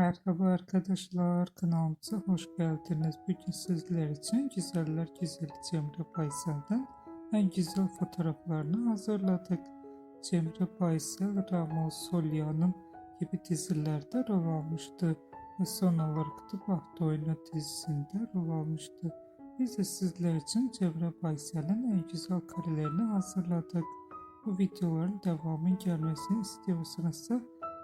Merhaba arkadaşlar, kanalımıza hoş geldiniz. Bugün sizler için Güzeller Güzeli Cemre Baysel'den en güzel fotoğraflarını hazırladık. Cemre Baysel, Ramos Solyan'ın gibi dizilerde rol almıştı ve son olarak da Bahtı Oyunu dizisinde rol almıştı. Biz de sizler için Cemre Baysel'in en güzel karelerini hazırladık. Bu videoların devamının gelmesini istiyorsanız